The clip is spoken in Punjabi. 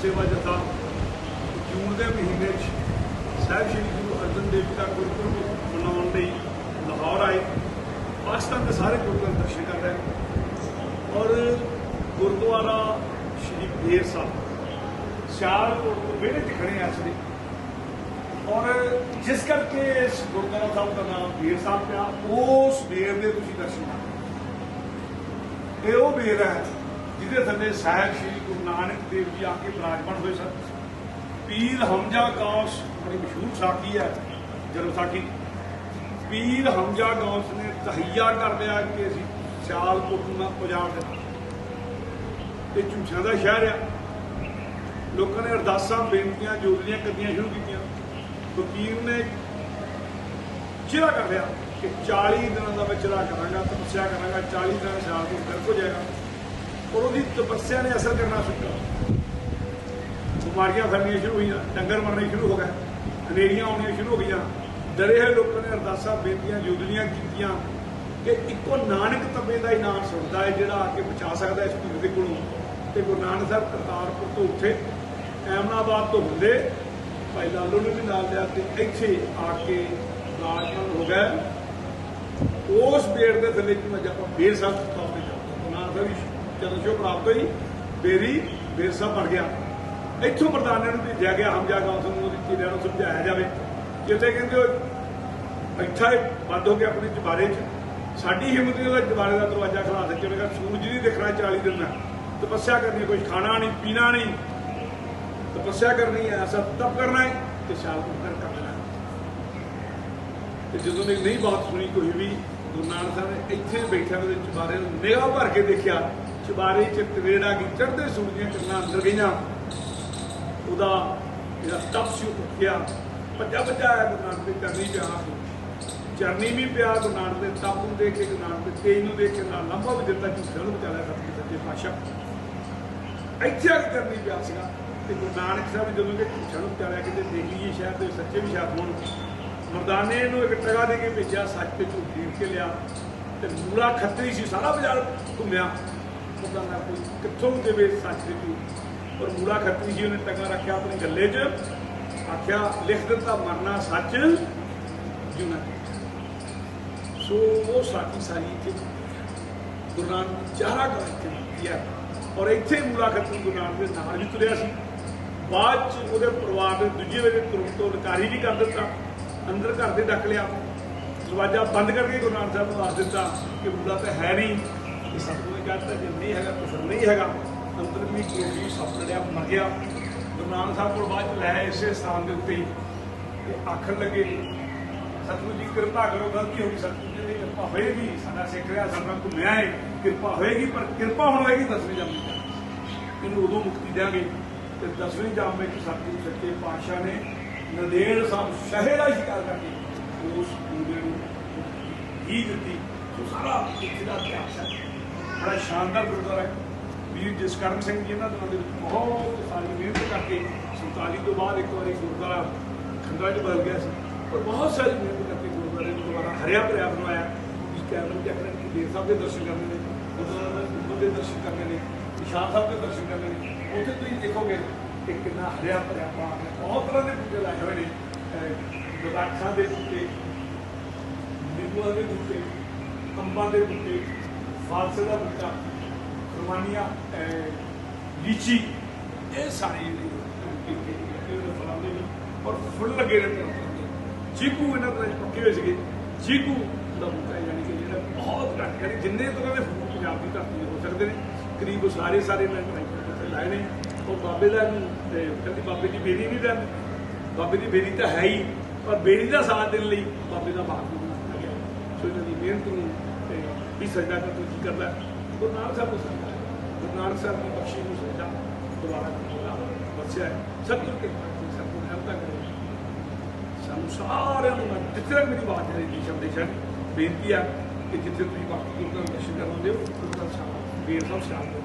ਸੇਵਾ ਜਥਾ ਜੂਨ ਦੇ ਮਹੀਨੇ 'ਚ ਸਾਹਿਬ ਸ਼੍ਰੀ ਗੁਰੂ ਅਰਜਨ ਦੇਵ ਜੀ ਦਾ ਗੁਰਪੁਰਬ ਮਨਾਉਣ ਲਈ ਲਾਹੌਰ ਆਏ। ਪਾਕਿਸਤਾਨ ਦੇ ਸਾਰੇ ਗੁਰਦੁਆਰੇ ਦਰਸ਼ਨ ਕਰ ਰਹੇ। ਔਰ ਗੁਰਦੁਆਰਾ ਸ਼੍ਰੀ ਬੇਰ ਸਾਹਿਬ ਚਾਰ ਵਿਹੜੇ 'ਚ ਖੜੇ ਆ ਅਸੀਂ। ਔਰ ਜਿਸ ਕਰਕੇ ਇਸ ਗੁਰਦੁਆਰਾ ਸਾਹਿਬ ਦਾ ਨਾਮ ਬੇਰ ਸਾਹਿਬ ਪਿਆ, ਉਸ ਬੇਰ ਦੇ ਤੁਸੀਂ ਦਰਸ਼ਨ ਕਰ ਇਹ ਉਹ ਬੇਰ ਹੈ ਜਿਹਦੇ ਥੱਲੇ ਸਾਹਿਬ ਸ੍ਰੀ ਗੁਰੂ ਨਾਨਕ ਦੇਵ ਜੀ ਆ ਕੇ ਬਿਰਾਜਮਾਨ ਹੋਏ ਸਨ। ਪੀਰ ਹਮਜ਼ਾ ਗੌਸ, ਬੜੀ ਮਸ਼ਹੂਰ ਸਾਖੀ ਹੈ, ਜਨਮ ਸਾਖੀ। ਪੀਰ ਹਮਜ਼ਾ ਗੌਸ ਨੇ ਤਹਈਆ ਕਰ ਲਿਆ ਕਿ ਅਸੀਂ ਸਿਆਲ ਨੂੰ ਨਾ ਉਜਾੜ ਦੇਣਾ। ਇਹ ਝੂਠਾਂ ਦਾ ਸ਼ਹਿਰ ਆ। ਲੋਕਾਂ ਨੇ ਅਰਦਾਸਾਂ, ਬੇਨਤੀਆਂ ਜੋਗਲੀਆਂ ਕਰਨੀਆਂ ਸ਼ੁਰੂ ਕੀਤੀਆਂ। ਫਕੀਰ ਨੇ ਚਿਹਰਾ ਕਰ ਲਿਆ ਕਿ 40 ਦਿਨਾਂ ਦਾ ਮੈਂ ਚਿਹਰਾ ਕਰਾਂਗਾ, ਤਪੱਸਿਆ ਕਰਾਂਗਾ 40 ਦਿਨਾਂ ਸਾਲ ਤੋਂ ਫਿਰ ਹੋ ਜਾਏਗਾ। ਔਰ ਉਹਦੀ ਤਪੱਸਿਆ ਨੇ ਅਸਰ ਕਰਨਾ ਸ਼ੁਰੂ ਬਿਮਾਰੀਆਂ ਫੈਲਣੀਆਂ ਸ਼ੁਰੂ ਹੋਈਆਂ, ਡੰਗਰ ਮਰਨੇ ਸ਼ੁਰੂ ਹੋ ਗਏ, ਹਨੇਰੀਆਂ ਆਉਣੀਆਂ ਸ਼ੁਰੂ ਹੋ ਗਈਆਂ। ਡਰੇ ਹੋਏ ਲੋਕਾਂ ਨੇ ਅਰਦਾਸਾਂ, ਬੇਨਤੀਆਂ ਜੋਦਰੀਆਂ ਕੀਤੀਆਂ ਕਿ ਇੱਕੋ ਨਾਨਕ ਤੱਬੇ ਦਾ ਹੀ ਨਾਮ ਸੁਣਦਾ ਹੈ, ਜਿਹੜਾ ਆ ਕੇ ਬਚਾ ਸਕਦਾ ਇਸ ਭੀੜ ਦੇ ਕੋਲੋਂ। ਤੇ ਗੁਰੂ ਨਾਨਕ ਸਾਹਿਬ ਕਰਤਾਰਪੁਰ ਤੋਂ ਉੱਠੇ ਐਮਨਾਬਾਦ ਤੋਂ ਹੁੰਦੇ, ਭਾਈ ਲਾਲੋ ਨੇ ਵੀ ਨਾਲ ਲਿਆ ਤੇ ਇੱਥੇ ਆ ਕੇ ਰਾਜਮਾਨ ਹੋ ਗਿਆ। ਉਸ ਬੇੜ ਦੇ ਥੱਲੇ ਕਿ ਆਪਾਂ ਬੇਰ ਸਾਹਿਬ ਤੋਂ ਤੇ ਜਾਂਦਾ ਨਾਮ ਸਾਹਿਬ ਜਦੋਂ ਸ਼ੋ ਪ੍ਰਾਪਤ ਹੋਈ ਬੇਰੀ ਬੇਰਸਾ ਬਣ ਗਿਆ। ਇੱਥੋਂ ਪ੍ਰਧਾਨਾਂ ਨੂੰ ਭੇਜਿਆ ਗਿਆ ਹਮਜਾ ਗਾਉਂ ਨੂੰ ਉਹਦੀ ਨੂੰ ਸਮਝਾਇਆ ਜਾਵੇ। ਜਿੱਥੇ ਕਹਿੰਦੇ ਉਹ ਇੱਥਾ ਬੰਦ ਹੋ ਗਿਆ ਆਪਣੇ ਜਬਾਰੇ 'ਚ। ਸਾਡੀ ਹਿੰਮਤ ਨਹੀਂ ਉਹਦਾ ਜਬਾਰੇ ਦਾ ਦਰਵਾਜ਼ਾ ਖਲਾ ਦੇ ਚਲੇਗਾ ਸੂਰਜ ਨਹੀਂ ਦਿਖਣਾ 40 ਦਿਨ ਦਾ। ਤਪੱਸਿਆ ਕਰਨੀ ਹੈ, ਖਾਣਾ ਨਹੀਂ ਪੀਣਾ ਨਹੀਂ। ਤਪੱਸਿਆ ਕਰਨੀ ਹੈ ਐਸਾ ਤਪ ਕਰਨਾ ਹੈ ਤੇ ਸ਼ਾਲ ਕਰ ਕਰਨਾ ਤੇ ਜਦੋਂ ਨੇ ਨਹੀਂ ਬਾਤ ਸੁਣੀ ਕੋਈ ਵੀ ਗੁਰੂ ਨਾਨਕ ਸਾਹਿਬ ਨੇ ਇੱਥੇ ਬੈਠਿਆ ਉਹਦੇ ਚੁਬਾਰੇ ਨੂੰ ਨਿਗਾਹ ਭਰ ਕੇ ਦੇਖਿਆ ਚਬਾਰੇ ਚ ਤਰੇੜਾ ਕੀ ਚੜ੍ਹਦੇ ਸੂਰਜ ਦੀਆਂ ਕਿਰਨਾਂ ਅੰਦਰ ਗਈਆਂ। ਉਹਦਾ ਜਿਹੜਾ ਤਪ ਸੀ ਉੱਠਿਆ। ਭੱਜਾ ਭੱਜਾ ਆਇਆ ਗੁਰੂ ਦੇ ਚਰਨੀ ਪਿਆ ਚਰਨੀ ਵੀ ਪਿਆ, ਗੁਰੂ ਦੇ ਤਪ ਨੂੰ ਦੇਖ ਕੇ, ਗੁਰੂ ਦੇ ਤੇਜ ਨੂੰ ਦੇਖ ਕੇ, ਨਾਲ ਲੰਬਾ ਵੀ ਦਿੱਤਾ ਝੂਠੇ ਨੂੰ ਬਚਾਲਿਆ ਸਤਿ ਸੱਚੇ ਪਾਤਸ਼ਾਹ। ਇੱਥੇ ਆ ਕੇ ਕਰਨੀ ਪਿਆ ਸੀਗਾ। ਤੇ ਗੁਰੂ ਨਾਨਕ ਸਾਹਿਬ ਜਦੋਂ ਕਿ ਝੂਠਾ ਨੂੰ ਬਚਾਲਿਆ ਕਿਤੇ ਦੇਖ ਲਈਏ ਸ਼ਾਇਦ ਤੇ ਸੱਚੇ ਵੀ ਸ਼ਾਇਦ ਹੋਣ। ਮਰਦਾਨੇ ਨੂੰ ਇੱਕ ਟਗਾ ਦੇ ਕੇ ਭੇਜਿਆ, ਸੱਚ ਤੇ ਝੂਠ ਦੇਖ ਕੇ ਲਿਆ। ਤੇ ਮੂਲਾ ਖੱਤਰੀ ਸੀ, ਸਾਰਾ ਬਾਜ਼ਾਰ ਘੁੰਮਿਆ। ਉਹਦਾ ਨਾ ਕੋਈ ਕਿੱਥੋਂ ਦੇਵੇ ਸੱਚ ਦੇ ਝੂਠ ਪਰ ਮੂਲਾ ਖੱਤਰੀ ਸੀ, ਉਹਨੇ ਟਗਾ ਰੱਖਿਆ ਆਪਣੀ ਗੱਲੇ 'ਚ। ਆਖਿਆ, ਲਿਖ ਦਿੱਤਾ, ਮਰਨਾ ਸੱਚ ਜਿਉਣਾ ਸੋ ਉਹ ਸਾਡੀ ਸਾਰੀ ਇੱਥੇ ਗੁਰੂ ਨਾਨਕ ਚਾਰਾ ਕਰਕੇ ਕੀਆ ਔਰ ਇੱਥੇ ਮੁਲਾਕਾਤ ਗੁਰੂ ਨਾਨਕ ਦੇ ਨਾਲ ਵੀ ਤੁਰਿਆ ਸੀ। ਬਾਅਦ ਚ ਉਹਦੇ ਪਰਿਵਾਰ ਨੇ ਦੂਜੇ ਵੇਲੇ ਤੁਰਨ ਤੋਂ ਇਨਕਾਰੀ ਵੀ ਕਰ ਦਿੱਤਾ। ਅੰਦਰ ਘਰ ਦੇ ਡੱਕ ਲਿਆ। ਦਰਵਾਜ਼ਾ ਬੰਦ ਕਰਕੇ ਗੁਰੂ ਨਾਨਕ ਸਾਹਿਬ ਨੂੰ ਦੱਸ ਦਿੱਤਾ ਕਿ ਮੁੰਡਾ ਤਾਂ ਹੈ ਨਹੀਂ। ਇਹ ਸਤਿਗੁਰੂ ਨੇ ਕਹਿ ਦਿੱਤਾ ਜੇ ਨਹੀਂ ਹੈਗਾ, ਕੁਛ ਨਹੀਂ ਹੈਗਾ, ਅੰਦਰ ਵੀ ਕੋਈ ਸੱਪ ਲੜਿਆ ਮਰ ਗਿਆ। ਗੁਰੂ ਨਾਨਕ ਸਾਹਿਬ ਕੋਲ ਬਾਅਦ ਲੈ ਇਸੇ ਸਥਾਨ ਦੇ ਉੱਤੇ ਹੀ। ਆਖਣ ਲੱਗੇ, ਸਤਿਗੁਰੂ ਜੀ, ਕਿਰਪਾ ਕਰੋ, ਗਲਤੀ ਹੋ ਗਈ, ਸਤਿਗੁਰੂ ਜੀ ਦੀ ਕਿਰਪਾ ਹੋਏਗੀ। ਸਾਡਾ ਸਿੱਖ ਰਿਹਾ, ਸਾਡਾ ਘੁੰਮਿਆ ਹੈ ਕਿਰਪਾ ਹੋਏਗੀ, ਪਰ ਕਿਰਪਾ ਹੁਣ ਹੋਏਗੀ, ਦਸਵੇਂ ਜਾਮੇ ਵਿੱਚ। ਇਹਨੂੰ ਉਦੋਂ ਮੁਕਤੀ ਦੇਾਂਗੇ ਤੇ ਦਸਵੇਂ ਜਾਮ ਵਿੱਚ ਸਤਿਗੁਰੂ ਸੱਚੇ ਪਾਤਸ਼ਾਹ ਨੇ ਨਦੇੜ ਸਾਹਿਬ ਸ਼ਹਿਰ ਦਾ ਸ਼ਿਕਾਰ ਕਰਕੇ ਉਸ ਪੂਰੇ ਨੂੰ ਹੀ ਦਿੱਤੀ। ਸੋ ਸਾਰਾ ਇੱਥੇ ਦਾ ਇਤਿਹਾਸ ਹੈ। ਬੜਾ ਸ਼ਾਨਦਾਰ ਗੁਰਦੁਆਰਾ ਹੈ। ਵੀਰ ਜਸਕਰਨ ਸਿੰਘ ਜੀ ਇਹਨਾਂ ਦਿਨਾਂ ਦੇ ਵਿੱਚ ਬਹੁਤ ਸਾਰੀ ਮਿਹਨਤ ਕਰਕੇ 47 ਤੋਂ ਬਾਅਦ ਇੱਕ ਵਾਰੀ ਗੁਰਦੁਆਰਾ ਖੰਡਾ 'ਚ ਬਦਲ ਗਿਆ ਸੀ ਪਰ ਬਹੁਤ ਸਾਰੀ ਮਿਹਨਤ ਕਰਕੇ ਗੁਰਦੁਆਰੇ ਨੂੰ ਦੁਬਾਰਾ ਹਰਿਆ ਭਰਿਆ ਬਣਾਇਆ ਇਸ ਕੈਮਰੇ ਦੇ ਅੱਖਰਾਂ ਕਿ ਦੇਵ ਸਾਹਿਬ ਦੇ ਦਰਸ਼ਨ ਕਰਨੇ ਨੇ, ਗੁਰਦੁਆਰਾ ਦੇ ਦੇ ਦਰਸ਼ਨ ਕਰਨੇ ਨੇ, ਨਿਸ਼ਾਨ ਸਾਹਿਬ ਦੇ ਦਰਸ਼ਨ ਕਰਨੇ ਨੇ। ਉੱਥੇ ਤੁਸੀਂ ਦੇਖੋਗੇ ਕਿ ਕਿੰਨਾ ਹਰਿਆ ਭਰਿਆ ਬਾਗ ਹੈ ਬਹੁਤ ਤਰ੍ਹਾਂ ਦੇ ਬੂਟੇ ਲਾਏ ਹੋਏ ਨੇ। ਗਲਾਖਾਂ ਦੇ ਬੂਟੇ, ਨਿੰਬੂਆਂ ਦੇ ਬੂਟੇ, ਅੰਬਾਂ ਦੇ ਬੂਟੇ ਫਾਲਸੇ ਦਾ ਬੂਟਾ ਕੁਰਬਾਨੀਆਂ ਲੀਚੀ, ਇਹ ਸਾਰੇ ਜਿਹੜੇ ਫਲਾਂ ਦੇ ਨੇ ਔਰ ਫੁੱਲ ਲੱਗੇ ਰਹਿੰਦੇ ਨੇ ਚੀਕੂ ਇਹਨਾਂ ਤਰ੍ਹਾਂ ਵਿੱਚ ਪੱਕੇ ਹੋਏ ਸੀਗੇ। ਚੀਕੂ ਦਾ ਬੂਟਾ ਯਾਨੀ ਕਿ ਜਿਹੜਾ ਬਹੁਤ ਘੱਟ, ਯਾਨੀ ਜਿੰਨੇ ਤਰ੍ਹਾਂ ਦੇ ਫੁੱਲ ਪੰਜਾਬ ਦੀ ਧਰਤੀ ਤੇ ਹੋ ਸਕਦੇ ਨੇ, ਕਰੀਬ ਉਹ ਸਾਰੇ ਸਾਰੇ ਮੈਂ ਟਰਾਈ ਲਾਏ ਨੇ। ਉਹ ਬਾਬੇ ਦਾ ਨੂੰ ਤੇ ਕਹਿੰਦੀ ਬਾਬੇ ਦੀ ਬੇਰੀ ਨਹੀਂ ਰਹਿੰਦੀ ਬਾਬੇ ਦੀ ਬੇਰੀ ਤਾਂ ਹੈ ਹੀ, ਪਰ ਬੇਰੀ ਦਾ ਸਾਥ ਦੇਣ ਲਈ ਬਾਬੇ ਦਾ ਬਾਗ ਨੂੰ ਗਿਆ। ਸੋ ਇਹਨਾਂ ਦੀ ਮਿਹਨਤ ਨੂੰ ਤੇ ਵੀ ਸਜਦਾ ਕਰ ਕੀ ਕਰਦਾ ਗੁਰੂ ਨਾਨਕ ਸਾਹਿਬ ਨੂੰ ਸਜਦਾ ਗੁਰੂ ਨਾਨਕ ਸਾਹਿਬ ਦੀ ਬਖਸ਼ੀ ਨੂੰ ਸਜਦਾ ਦੁਬਾਰਾ ਕਰਦਾ ਬਖਸ਼ਿਆ ਸਤਿਗੁਰ ਕੇ ਸਤਿਗੁਰ ਨੇ ਹਮਤਾ ਕਰੇ। ਸਾਨੂੰ ਸਾਰਿਆਂ ਨੂੰ ਮੈਂ ਜਿੱਥੇ ਤੱਕ ਮੇਰੀ ਬਾਤ ਹੈ ਜੀ ਸ਼ਬਦ ਹੈ ਬੇਨਤੀ ਆ ਕਿ ਜਿੱਥੇ ਤੁਸੀਂ ਬਾਕੀ ਗੁਰੂ ਦਾ ਦਰਸ਼ਨ ਕਰਨ ਆਉਂਦੇ ਹੋ ਗੁਰੂ ਦਾ ਸਾਹਿਬ, ਬੇਰ ਸਾਹਿਬ, ਸ਼ਾਮ ਨੂੰ